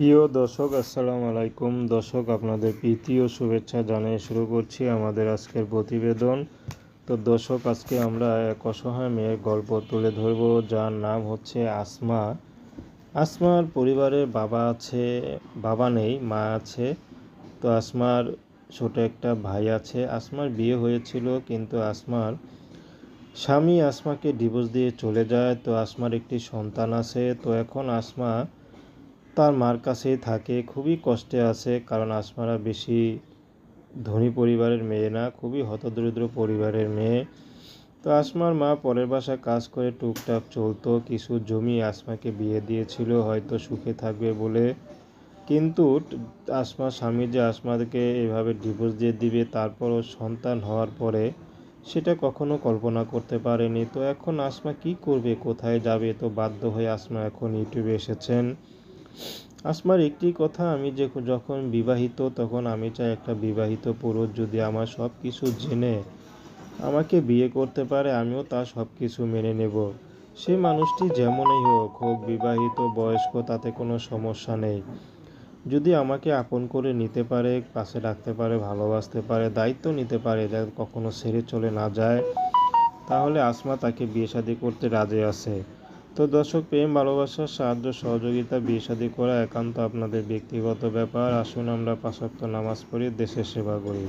প্রিয় দর্শক, আসসালামু আলাইকুম। দর্শক, আপনাদের প্রীতি শুভেচ্ছা জানিয়ে শুরু করছি আমাদের আজকের প্রতিবেদন। তো দর্শক, আজকে আমরা এক অসহায় মেয়ের গল্প তুলে ধরব, যার নাম হচ্ছে আসমা। আসমার পরিবারের বাবা আছে, বাবা নেই, মা আছে। তো আসমার ছোট একটা ভাই আছে। আসমার বিয়ে হয়েছিল, কিন্তু আসমার স্বামী আসমাকে ডিভোর্স দিয়ে চলে যায়। তো আসমার একটি সন্তান আছে। তো এখন আসমা তার মার কাছেই থাকে, খুবই কষ্টে আছে, কারণ আসমারা বেশি ধনী পরিবারের মেয়ে না, খুবই হতদরিদ্র পরিবারের মেয়ে। তো আসমার মা পরের বাসায় কাজ করে টুকটাক চলতো, কিছু জমি আসমাকে বিয়ে দিয়েছিল, হয়তো সুখে থাকবে বলে। কিন্তু আসমার স্বামী যে আসমাকে এভাবে ডিভোর্স দিয়ে দিবে, তারপরও সন্তান হওয়ার পরে সেটা কখনো কল্পনা করতে পারেনি। তো এখন আসমা কি করবে, কোথায় যাবে? তো বাধ্য হয়ে আসমা এখন ইউটিউবে এসেছেন। আসমার একটি কথা, আমি যে যখন বিবাহিত, তখন আমি চাই একটা বিবাহিত পুরুষ যদি আমার সব কিছু জেনে আমাকে বিয়ে করতে পারে, আমিও তা সব কিছু মেনে নেব। সে মানুষটি যেমনই হোক হোক বিবাহিত, বয়স্ক, তাতে কোনো সমস্যা নেই। যদি আমাকে আপন করে নিতে পারে, পাশে রাখতে পারে, ভালোবাসতে পারে, দায়িত্ব নিতে পারে যা কখনো ছেড়ে চলে না যায়, তাহলে আসমা তাকে বিয়ে শাদী করতে রাজি আছে। তো দর্শক, প্রেম, ভালোবাসা, সাহায্য, সহযোগিতা, বিয়ে শাদী করা একান্ত আপনাদের ব্যক্তিগত ব্যাপার। আসুন আমরা পাশাপ্ত নামাজ পড়ি দেশের সেবা করি।